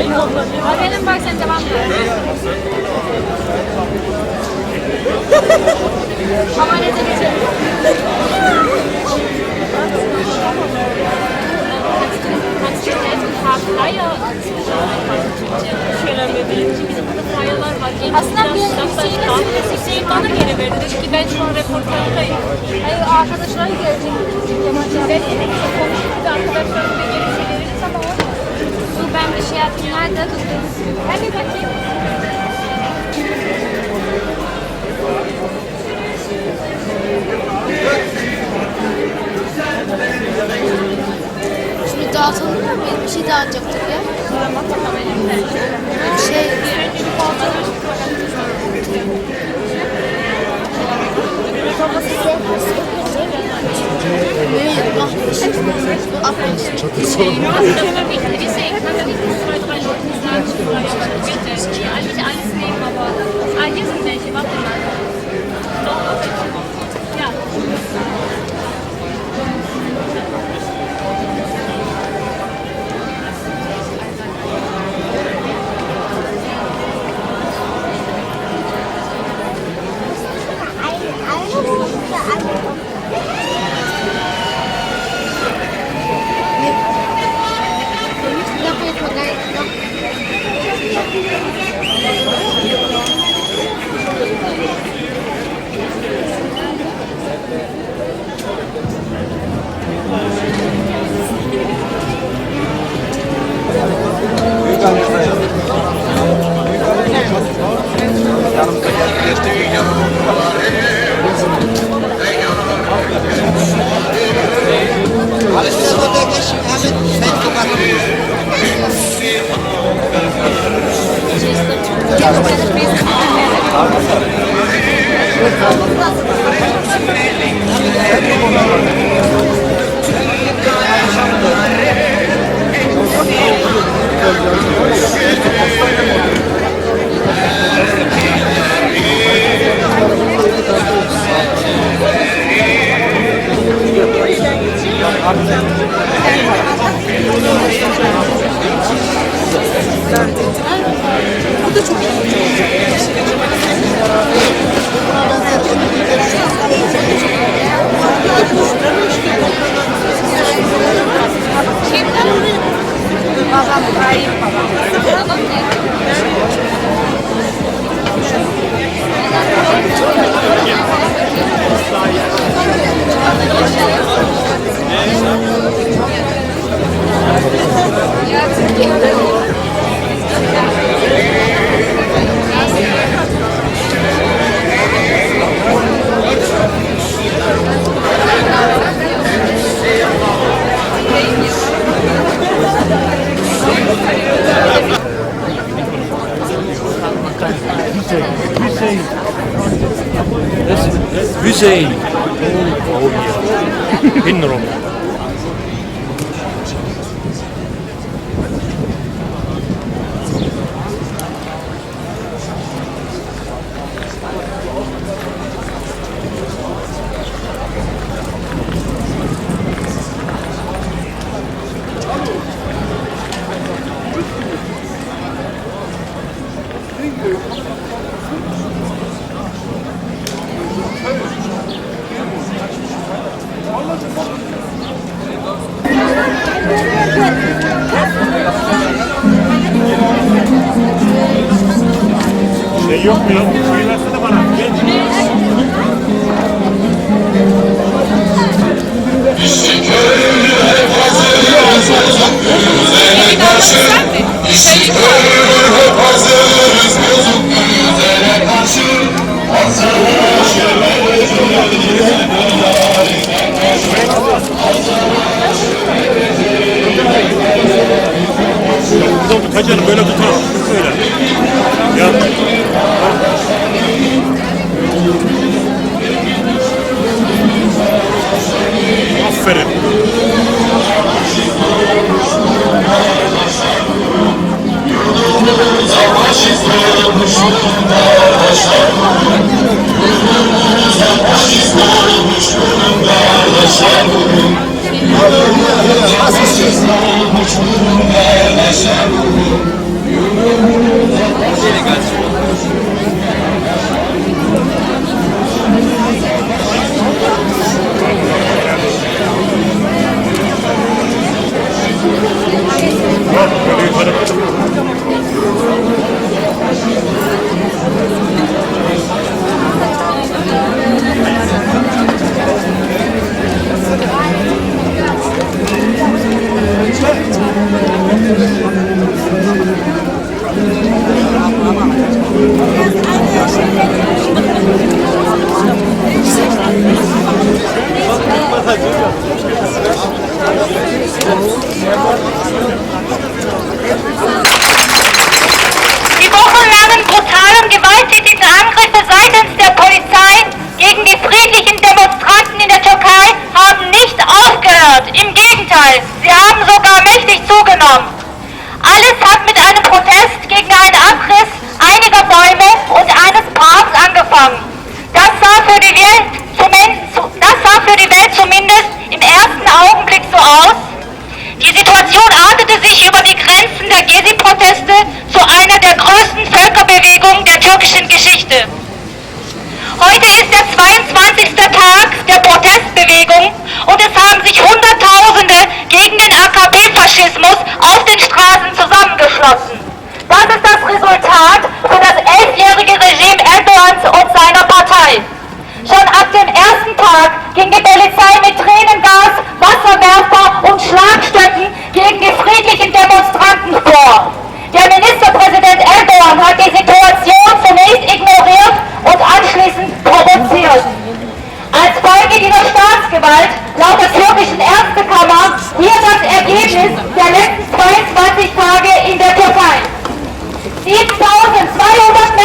Benim bak sen devam et. Amanete geçelim. Gelin Aslında bir Hüseyin'e Hüseyin bana geri verdi. Dedi ki ben şu an reportajdayım. Hayır arkadaşlar gelecek. Ben konuştuk da da ben bir şey yapayım. Nerede? Ben bir bakayım. Şunu dağıtalım mı? Bir- Bir şey dağıtacaktık ya. Şey, Mühim, ah, Thank you. Vereinigung der türkischen Geschichte. Heute ist der 22. Tag der Protestbewegung und es haben sich Hunderttausende gegen den AKP-Faschismus auf den Straßen zusammengeschlossen. Das ist das Resultat für das elfjährige Regime Erdogans und seiner Partei. Schon ab dem ersten Tag ging die Polizei mit Tränengas, Wasserwerfer und Schlagstöcken gegen die friedlichen Demonstranten vor. Der Ministerpräsident Erdogan hat die Situation zunächst ignoriert und anschließend provoziert. Als Folge dieser Staatsgewalt laut der türkischen Ärztekammer hier das Ergebnis der letzten 22 Tage in der Türkei. 7200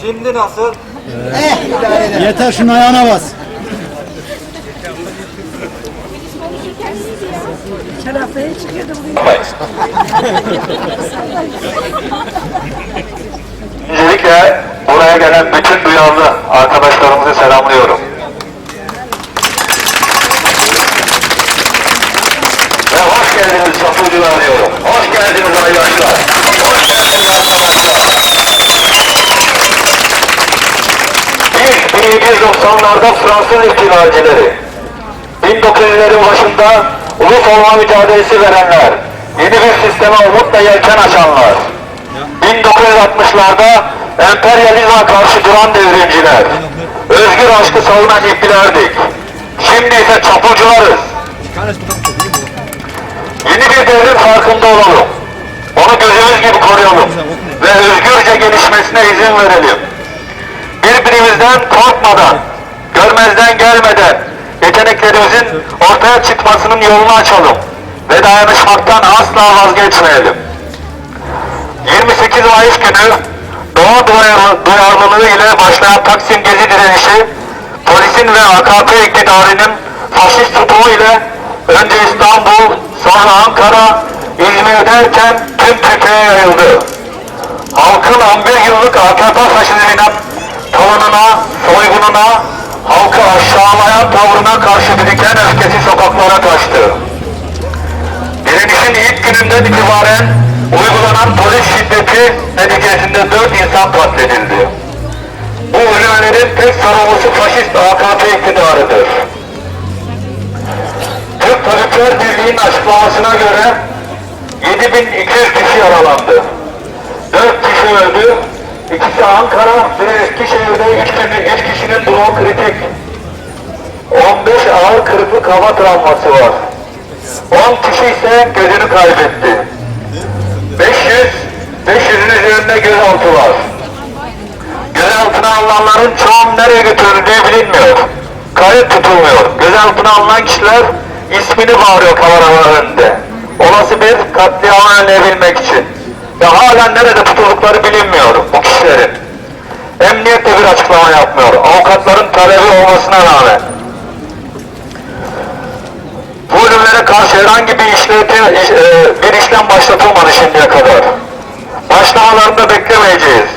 Şimdi nasıl? Yeter şunun ayağına bas. Öncelikle buraya gelen bütün duyarlı arkadaşlarımızı selamlıyorum. Ve hoş geldiniz Safucular diyorum. Hoş geldiniz ayyaşlar. 1990'larda Fransız istilacıları, 1900'lerin başında ulus olma mücadelesi verenler, yeni bir sisteme umutla yelken açanlar, 1960'larda emperyalizme karşı duran devrimciler, özgür aşkı savunan hippilerdik. Şimdi ise çapulcularız. Yeni bir devrim farkında olalım. Onu gözümüz gibi koruyalım ve özgürce gelişmesine izin verelim. Birbirimizden korkmadan, görmezden gelmeden yeteneklerimizin ortaya çıkmasının yolunu açalım. Ve dayanışmaktan asla vazgeçmeyelim. 28 Mayıs günü doğa duyarlı- duyarlılığı ile başlayan Taksim Gezi direnişi polisin ve AKP iktidarının faşist tutumu ile önce İstanbul, sonra Ankara, İzmir derken tüm Türkiye'ye yayıldı. Halkın 11 yıllık AKP faşizminin tavanına, soygununa, halkı aşağılayan tavrına karşı biriken öfkesi sokaklara taştı. Direnişin ilk gününden itibaren uygulanan polis şiddeti neticesinde dört insan katledildi. Bu ölümlerin tek sorumlusu faşist AKP iktidarıdır. Türk Tabipler Birliği'nin açıklamasına göre 7200 kişi yaralandı. 4 kişi öldü, ikisi Ankara ve Eskişehir'de 3 kişinin, üç kişinin durumu kritik. 15 ağır kırıklık hava travması var. 10 kişi ise gözünü kaybetti. 500, 500'ün üzerinde gözaltı var. Gözaltına alınanların çoğunun nereye götürüldüğü bilinmiyor. Kayıt tutulmuyor. Gözaltına alınan kişiler ismini bağırıyor kameralar önünde. Olası bir katliamı önleyebilmek için. Ve halen nerede tutuldukları bilinmiyor bu kişilerin. Emniyet de bir açıklama yapmıyor. Avukatların talebi olmasına rağmen. Bu ölümlere karşı herhangi bir işleti, iş- e, bir işlem başlatılmadı şimdiye kadar. Başlamalarını da beklemeyeceğiz.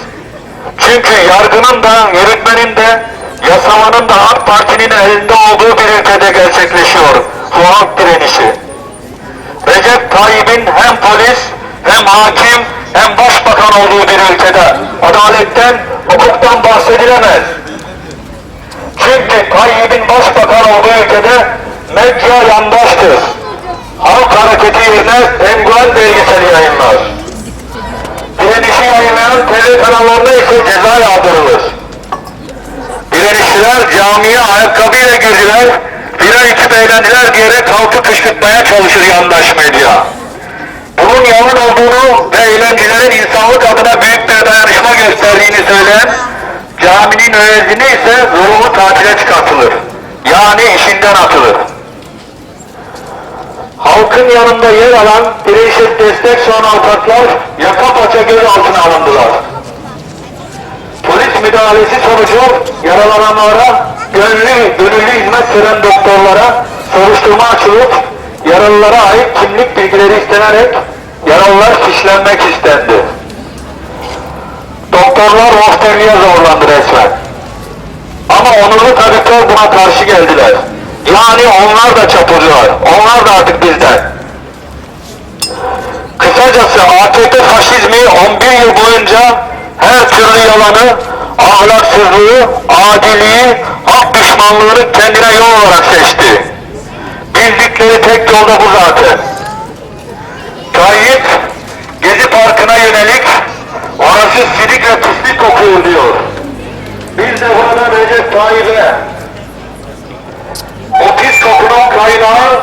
Çünkü yargının da, yürütmenin de, yasamanın da AK Parti'nin elinde olduğu bir ülkede gerçekleşiyor bu halk direnişi. Recep Tayyip'in hem polis, hem hakim, hem başbakan olduğu bir ülkede adaletten, hukuktan bahsedilemez. Çünkü Tayyip'in başbakan olduğu ülkede medya yandaştır. Halk hareketi yerine penguen belgeseli yayınlar. Direnişi yayınlayan TV kanallarına ise ceza yağdırılır. Direnişçiler camiye ayakkabıyla girdiler, birer içip eğlendiler diyerek halkı kışkırtmaya çalışır yandaş medya. Bunun yalan olduğunu ve eğlencelerin insanlık adına büyük bir dayanışma gösterdiğini söyleyen caminin müezzini ise zorunlu tatile çıkartılır. Yani işinden atılır. Halkın yanında yer alan direnişe destek sunan avukatlar yaka paça gözaltına alındılar. Polis müdahalesi sonucu yaralananlara gönüllü, gönüllü hizmet süren doktorlara soruşturma açılıp yaralılara ait kimlik bilgileri istenerek yaralılar fişlenmek istendi. Doktorlar hosterliğe zorlandı resmen. Ama onurlu tabipler buna karşı geldiler. Yani onlar da çapulcular. Onlar da artık bizden. Kısacası AKP faşizmi 11 yıl boyunca her türlü yalanı, ahlaksızlığı, adiliği, hak düşmanlığını kendine yol olarak seçti. Bildikleri tek yolda bu zaten. Tayyip, Gezi Parkı'na yönelik orası silik ve pislik kokuyor diyor. Biz de burada Recep Tayyip'e o pis kokunun kaynağı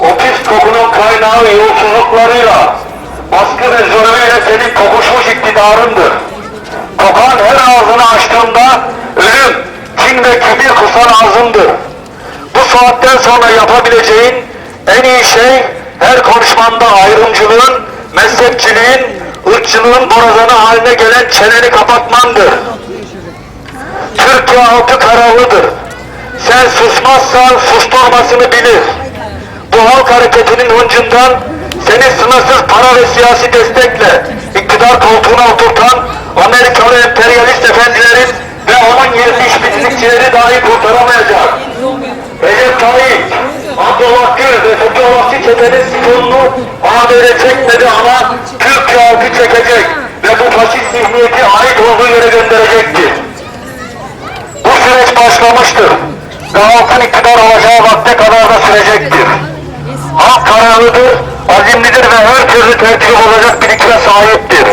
o pis kokunun kaynağı yolsuzluklarıyla baskı ve zulmüyle senin kokuşmuş iktidarındır. Kokan her ağzını açtığında ölüm, kin ve kibir kusan ağzındır. Bu saatten sonra yapabileceğin en iyi şey her konuşmanda ayrımcılığın, mezhepçiliğin, ırkçılığın borazanı haline gelen çeneni kapatmandır. Türkiye halkı kararlıdır. Sen susmazsan susturmasını bilir. Bu halk hareketinin hıncından seni sınırsız para ve siyasi destekle iktidar koltuğuna oturtan Amerikalı emperyalist efendilerin onun yerli işbirlikçileri dahi kurtaramayacak. Recep Tayyip, Abdullah Gül ve Fethullahçı çetenin sifonunu ABD çekmedi ama Türk halkı çekecek ve bu faşist zihniyeti ait olduğu yere gönderecektir. Bu süreç başlamıştır. Halkın iktidar olacağı vakte kadar da sürecektir. Halk kararlıdır, azimlidir ve her türlü tertip olacak birikime sahiptir.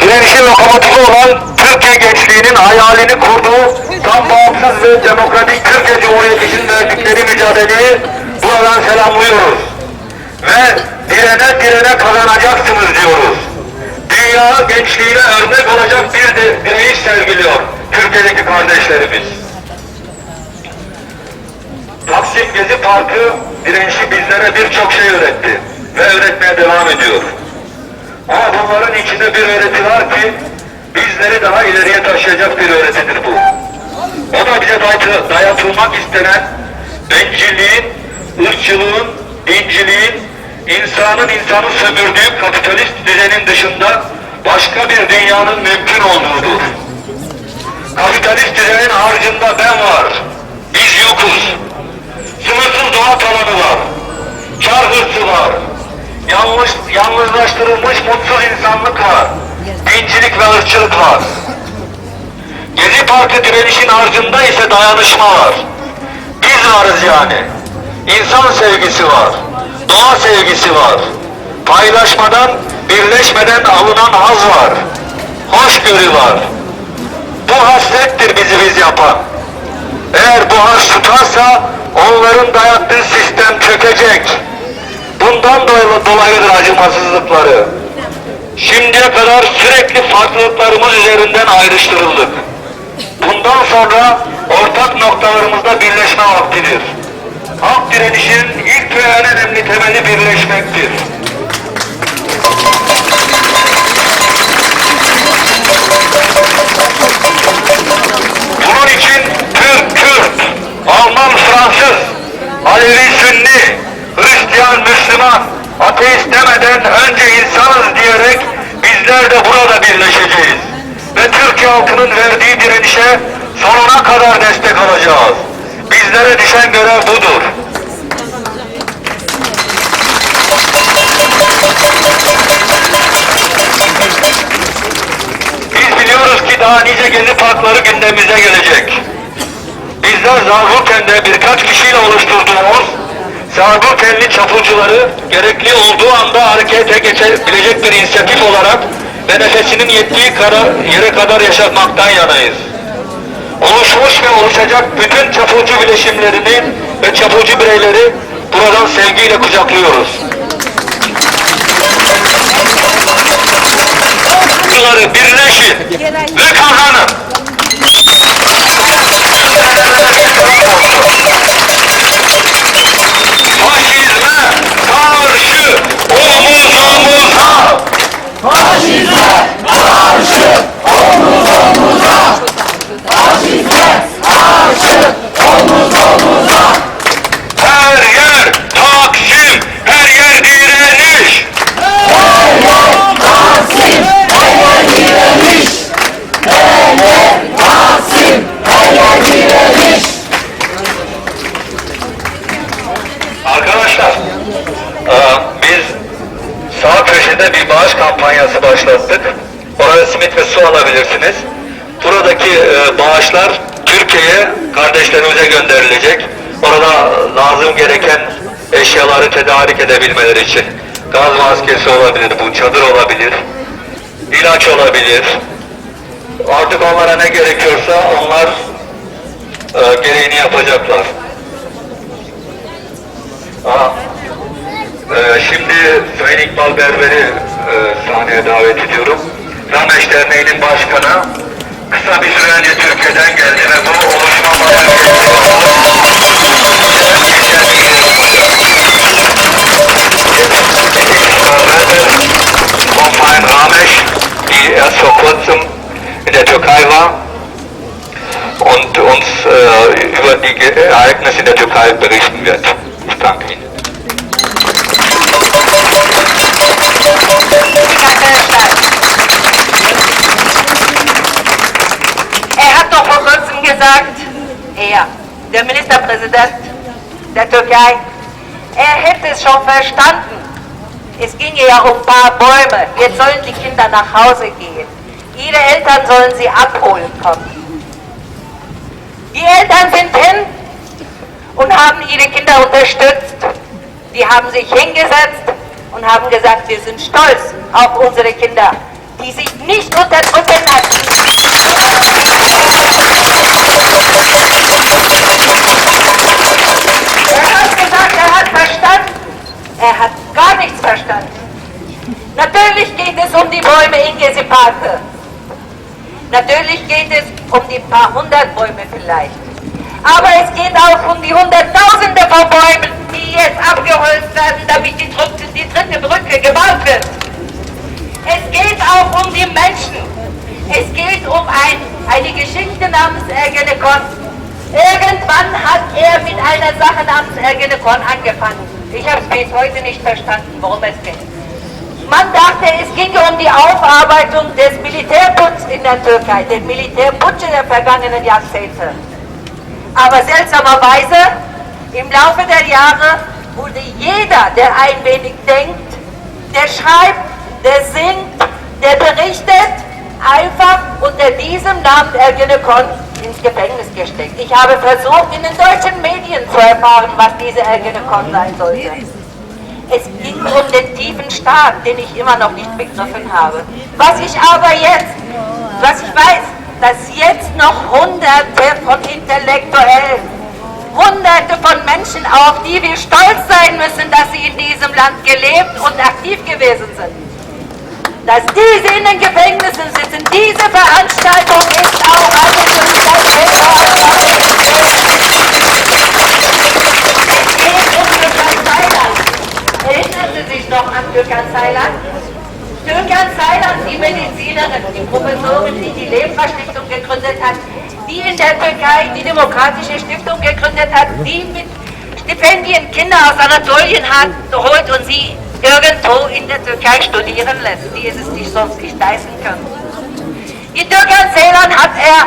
Direnişin lokomotifi olan Türkiye gençliğinin hayalini kurduğu tam bağımsız ve demokratik Türkiye Cumhuriyeti için verdikleri mücadeleyi buradan selamlıyoruz. Ve direne direne kazanacaksınız diyoruz. Dünya gençliğine örnek olacak bir de, direğiş sergiliyor Türkiye'deki kardeşlerimiz. Taksim Gezi Parkı direnişi bizlere birçok şey öğretti ve öğretmeye devam ediyor. İçinde bir öğreti var ki bizleri daha ileriye taşıyacak bir öğretidir bu. O da bize dayatı- dayatılmak istenen bencilliğin, ırkçılığın, dinciliğin, insanın insanı sömürdüğü kapitalist düzenin dışında başka bir dünyanın mümkün olduğudur. Kapitalist düzenin harcında ben var, biz yokuz. Sınırsız doğa talanı var, kar hırsı var, yanlış, yalnızlaştırılmış mutsuz insanlık var, dincilik ve ırkçılık var. Gezi Parkı direnişin harcında ise dayanışma var. Biz varız yani. İnsan sevgisi var. Doğa sevgisi var. Paylaşmadan, birleşmeden alınan haz var. Hoşgörü var. Bu hasrettir bizi biz yapan. Eğer bu has tutarsa onların dayattığı sistem çökecek. Bundan dolayı dolayıdır acımasızlıkları. Şimdiye kadar sürekli farklılıklarımız üzerinden ayrıştırıldık. Bundan sonra ortak noktalarımızda birleşme vaktidir. Halk direnişinin ilk ve en önemli temeli birleşmektir. Bunun için Türk, Kürt, Alman, Fransız, Alevi, Sünni, Hristiyan, Müslüman, ateist demeden önce insanız diyerek bizler de burada birleşeceğiz. Ve Türkiye halkının verdiği direnişe sonuna kadar destek alacağız. Bizlere düşen görev budur. Biz biliyoruz ki daha nice gezi parkları gündemimize gelecek. Bizler Zarburken'de birkaç kişiyle oluşturduğumuz Zarburkenli çapulcuları gerekli olduğu anda harekete geçebilecek bir inisiyatif olarak ve nefesinin yettiği kara- yere kadar yaşatmaktan yanayız. Oluşmuş ve oluşacak bütün çapulcu bileşimlerini ve çapulcu bireyleri buradan sevgiyle kucaklıyoruz. Çapulcuları birleşin ve kazanın. Faşizme karşı omuz omuza. Her yer Taksim, her yer direniş. Arkadaşlar, e, biz sağ köşede bir bağış kampanyası başlattık. Oraya simit ve su alabilirsiniz. Buradaki e, bağışlar Türkiye'ye kardeşlerimize gönderilecek. Orada lazım gereken eşyaları tedarik edebilmeleri için. Gaz maskesi olabilir, bu çadır olabilir, ilaç olabilir. Artık onlara ne gerekiyorsa onlar e, gereğini yapacaklar. Aa, e, şimdi Sayın İkbal Berber'i e, sahneye davet ediyorum. Rameş Derneği'nin başkanı Ereignisse in der Türkei berichten wird. Ich danke Ihnen. Er hat doch vor kurzem gesagt, er, der Ministerpräsident der Türkei, er hätte es schon verstanden. Es ginge ja um ein paar Bäume. Jetzt sollen die Kinder nach Hause gehen. Ihre Eltern sollen sie abholen kommen. Die Eltern sind hin und haben ihre Kinder unterstützt. Die haben sich hingesetzt und haben gesagt, wir sind stolz auf unsere Kinder, die sich nicht unterdrücken lassen. Er hat gesagt, er hat verstanden. Er hat gar nichts verstanden. Natürlich geht es um die Bäume in Gezi-Parke. Natürlich geht es um die paar hundert Bäume vielleicht. Aber es geht auch um die Hunderttausende von Bäumen, die jetzt abgeholzt werden, damit die, dritte, die dritte Brücke gebaut wird. Es geht auch um die Menschen. Es geht um ein, eine Geschichte namens Ergenekon. Irgendwann hat er mit einer Sache namens Ergenekon angefangen. Ich habe es bis heute nicht verstanden, worum es geht. Man dachte, es ginge um die Aufarbeitung des Militärputsches in der Türkei, den Militärputsch der vergangenen Jahrzehnte. Aber seltsamerweise, im Laufe der Jahre wurde jeder, der ein wenig denkt, der schreibt, der singt, der berichtet, einfach unter diesem Namen Ergenekon ins Gefängnis gesteckt. Ich habe versucht, in den deutschen Medien zu erfahren, was diese Ergenekon sein sollte. Es ging um den tiefen Staat, den ich immer noch nicht begriffen habe. Was ich aber jetzt, was ich weiß, dass jetzt noch Hunderte von Intellektuellen, Hunderte von Menschen, auf die wir stolz sein müssen, dass sie in diesem Land gelebt und aktiv gewesen sind, dass diese in den Gefängnissen sitzen. Diese Veranstaltung ist auch eine Türkan Saylan. Erinnern Sie sich noch an Türkan Saylan? Türkan Saylan, die Medizinerin, die Professorin, die die Lebra-Stiftung gegründet hat, die in der Türkei die Demokratische Stiftung gegründet hat, die mit Stipendien Kinder aus Anatolien hat, holt und sie irgendwo in der Türkei studieren lässt, die es sich sonst nicht leisten können. Die Türkan Saylan hat er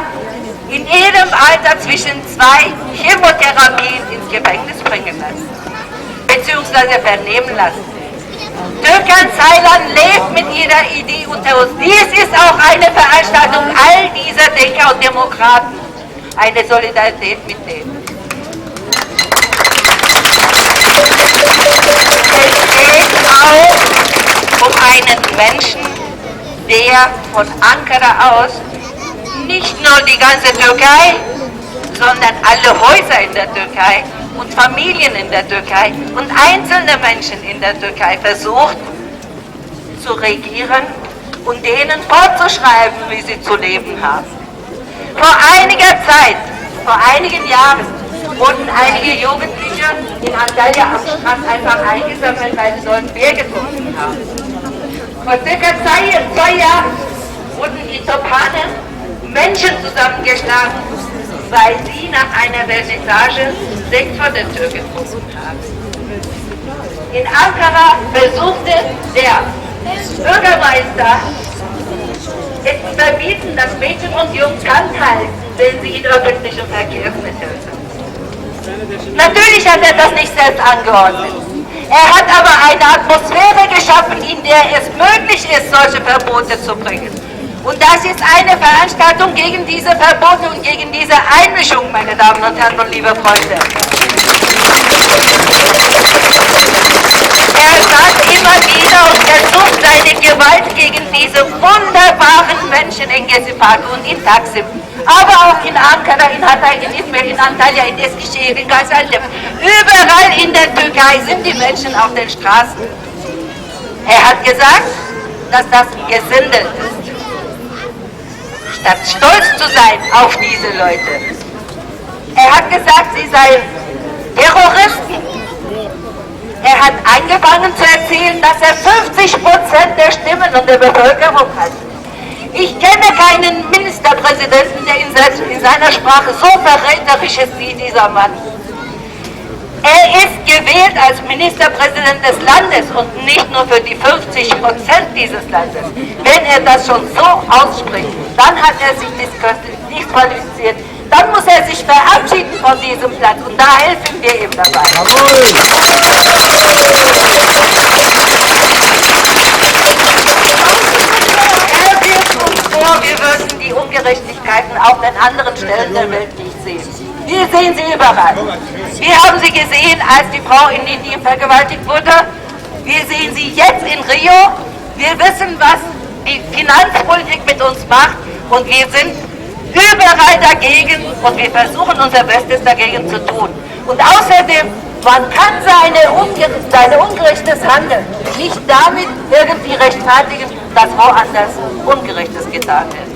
in jedem Alter zwischen zwei Chemotherapien ins Gefängnis bringen lassen, beziehungsweise vernehmen lassen. Türkan Saylan lebt mit ihrer Idee unter uns. Dies ist auch eine Veranstaltung all dieser Denker und Demokraten. Eine Solidarität mit denen. Es geht auch um einen Menschen, der von Ankara aus nicht nur die ganze Türkei, sondern alle Häuser in der Türkei und Familien in der Türkei und einzelne Menschen in der Türkei versucht zu regieren und denen vorzuschreiben, wie sie zu leben haben. Vor einiger Zeit, vor einigen Jahren, wurden einige Jugendliche in Antalya am Strand einfach eingesammelt, weil sie dort Bier getrunken haben. Vor circa zwei, Jahren wurden in Topane Menschen zusammengeschlagen, weil sie nach einer Vernissage Sekt von der Tür getrunken haben. In Ankara versuchte der Bürgermeister es zu verbieten, dass Mädchen und Jungs Kant halten, wenn sie in öffentlichen Verkehrsmitteln sind. Natürlich hat er das nicht selbst angeordnet. Er hat aber eine Atmosphäre geschaffen, in der es möglich ist, solche Verbote zu bringen. Und das ist eine Veranstaltung gegen diese Verbote und gegen diese Einmischung, meine Damen und Herren und liebe Freunde. Er sagt immer wieder und versucht seine Gewalt gegen diese wunderbaren Menschen in Gezi-Park und in Taksim, aber auch in Ankara, in Hatay, in Izmir, in Antalya, in Eskişehir, in Gaziantep. Überall in der Türkei sind die Menschen auf den Straßen. Er hat gesagt, dass das Gesindel ist. Statt stolz zu sein auf diese Leute. Er hat gesagt, sie seien Terroristen. Er hat angefangen zu erzählen, dass er 50 Prozent der Stimmen und der Bevölkerung hat. Ich kenne keinen Ministerpräsidenten, der in seiner Sprache so verräterisch ist wie dieser Mann. Er ist gewählt als Ministerpräsident des Landes und nicht nur für die 50 Prozent dieses Landes. Wenn er das schon so ausspricht, dann hat er sich disqual- disqualifiziert. Dann muss er sich verabschieden von diesem Platz und da helfen wir ihm dabei. Er wirft uns vor, wir würden die Ungerechtigkeiten auch an anderen Stellen der Welt nicht sehen. Wir sehen sie überall. Wir haben sie gesehen, als die Frau in Indien vergewaltigt wurde. Wir sehen sie jetzt in Rio. Wir wissen, was die Finanzpolitik mit uns macht. Und wir sind überall dagegen und wir versuchen unser Bestes dagegen zu tun. Und außerdem, man kann seine, unge seine ungerechtes Handeln nicht damit irgendwie rechtfertigen, dass woanders Ungerechtes getan wird.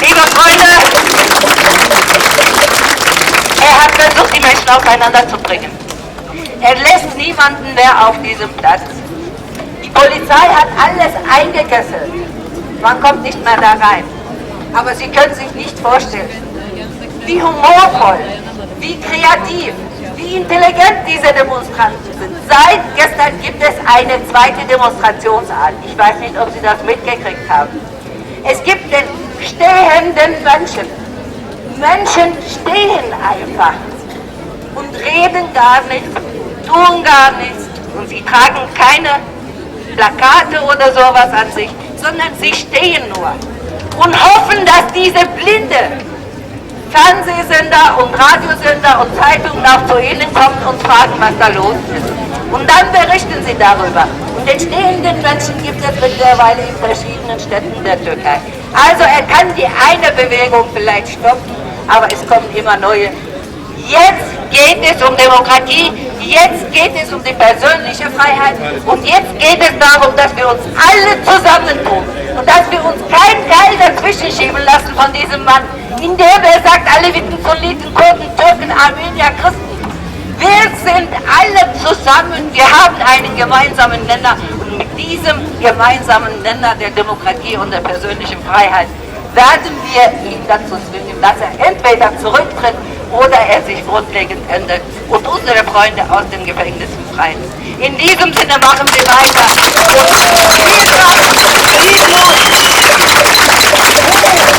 Liebe Freunde, er hat aufeinander zu bringen. Er lässt niemanden mehr auf diesem Platz. Die Polizei hat alles eingekesselt. Man kommt nicht mehr da rein. Aber Sie können sich nicht vorstellen, wie humorvoll, wie kreativ, wie intelligent diese Demonstranten sind. Seit gestern gibt es eine zweite Demonstrationsart. Ich weiß nicht, ob Sie das mitgekriegt haben. Es gibt den stehenden Menschen. Menschen stehen einfach und reden gar nichts, tun gar nichts und sie tragen keine Plakate oder sowas an sich, sondern sie stehen nur und hoffen, dass diese blinde Fernsehsender und Radiosender und Zeitungen auch zu ihnen kommen und fragen, was da los ist. Und dann berichten sie darüber. Und den stehenden Menschen gibt es mittlerweile in verschiedenen Städten der Türkei. Also er kann die eine Bewegung vielleicht stoppen, aber es kommen immer neue. Jetzt geht es um Demokratie, jetzt geht es um die persönliche Freiheit und jetzt geht es darum, dass wir uns alle zusammentun und dass wir uns kein Keil dazwischen schieben lassen von diesem Mann, indem er sagt, Aleviten, Sunniten, Kurden, Türken, Armenier, Christen. Wir sind alle zusammen, wir haben einen gemeinsamen Nenner und mit diesem gemeinsamen Nenner der Demokratie und der persönlichen Freiheit werden wir ihn dazu zwingen, dass er entweder zurücktritt oder er sich grundlegend ändert und unsere Freunde aus dem Gefängnis befreien. In diesem Sinne machen wir weiter. Und viel Dank, viel